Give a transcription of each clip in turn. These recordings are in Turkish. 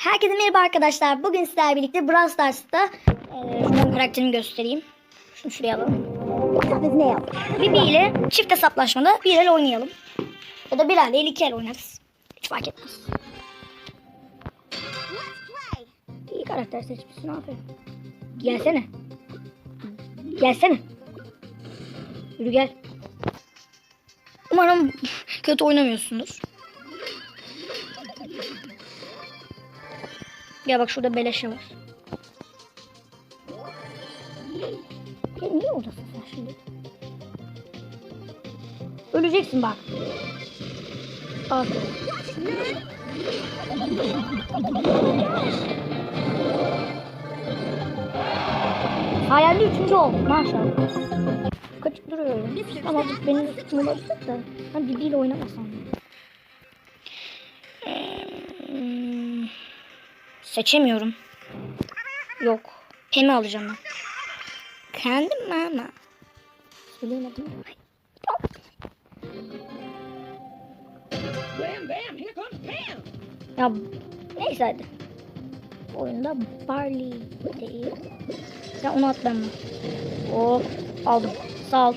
Herkese merhaba arkadaşlar. Bugün sizlerle birlikte Brawl Stars'ta e, şuradan karakterimi göstereyim. Şunu şuraya alalım. Bibi ile çift hesaplaşmada bir el oynayalım. Ya da bir el değil iki el oynarız. Hiç fark etmez. İyi karakter seçmişsin aferin. Gelsene. Gelsene. Yürü gel. Umarım kötü oynamıyorsunuz. Gel bak şurada beleşe var. Niye oradasın sen şimdi? Öleceksin bak. Aferin. Hayalde üçüncü oldum maşallah. Kaçıp duruyorum. Ama suçum olabilir de. Ben birbiriyle oynamasam. Seçemiyorum. Yok. Pemi alacağım ben. Kendim mi ama? Söyleyemedim. Ay, yok. Bam, bam, here comes Pam. Ya neyse hadi. Bu oyunda Barley değil. Ya onu at ben mi? Hop aldım. Sağ ol.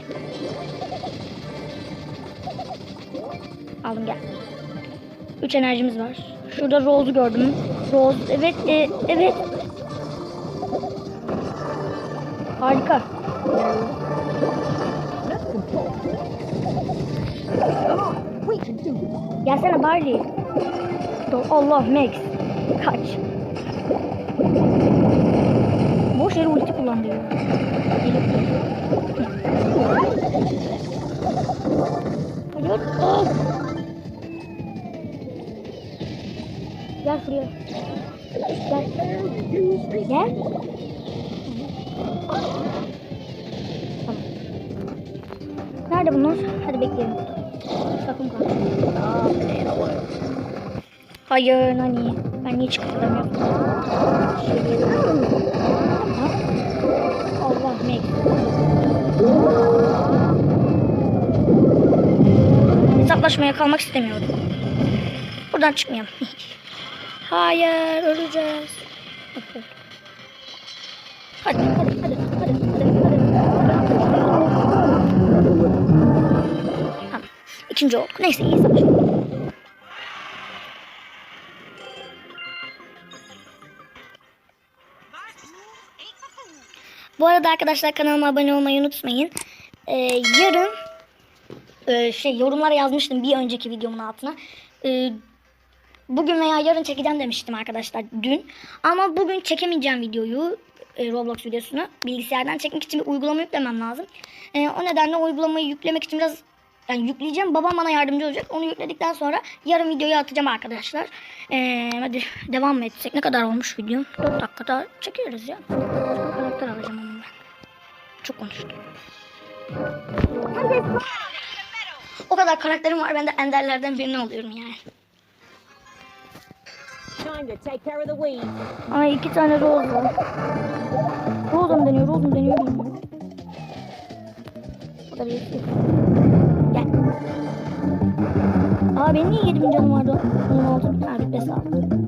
Aldım gel. Üç enerjimiz var. Şurada Rose'u gördüm. Rose evet e, evet. Harika. Do. Gelsene Barley. Dur, Allah Max. Kaç. Boş yere ulti kullandı Şuraya. Gel. Gel. Tamam. Nerede bunlar? Hadi bekleyelim. Sakın kaç. Hayır Nani. Ben niye çıkartamıyorum? Allah Meg. Hesaplaşmaya kalmak istemiyorum. Buradan çıkmayalım. Hayır öleceğiz. Hadi hadi hadi hadi hadi hadi. İkinci olduk. Neyse iyi savaş. Bu arada arkadaşlar kanalıma abone olmayı unutmayın. Ee, yarın e, şey yorumlara yazmıştım bir önceki videomun altına. Ee, bugün veya yarın çekeceğim demiştim arkadaşlar dün. Ama bugün çekemeyeceğim videoyu e, Roblox videosunu. Bilgisayardan çekmek için bir uygulama yüklemem lazım. E, o nedenle uygulamayı yüklemek için biraz yani yükleyeceğim. Babam bana yardımcı olacak. Onu yükledikten sonra yarın videoyu atacağım arkadaşlar. E, hadi devam mı etsek? Ne kadar olmuş video? 4 dakikada çekeriz ya. Karakter alacağım onu ben. Çok konuştum. O kadar karakterim var. Ben de enderlerden birini alıyorum yani. Ay iki tane Rose var. Rose mu deniyor, Rose mu deniyor bilmiyorum. Bu da bir Gel. Aa benim niye 7000 canım vardı? 16 bin tane rütbesi aldım.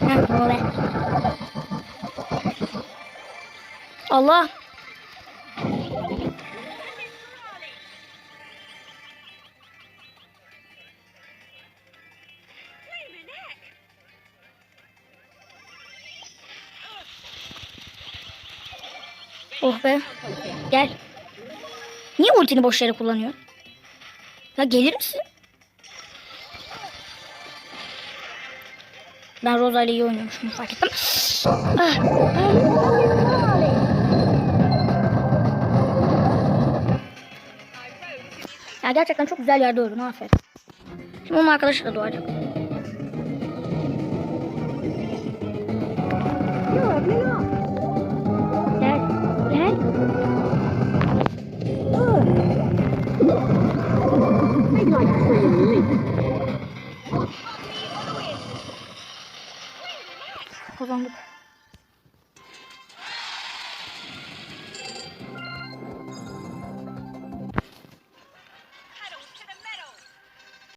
Heh, bu be. Allah. Oh be. Gel. Niye ultini boş yere kullanıyor? Ya gelir misin? Ben Rosa ile iyi oynuyormuşum fark ettim. Ah. Ya gerçekten çok güzel yerde öldün aferin. Şimdi onun arkadaşı da doğacak.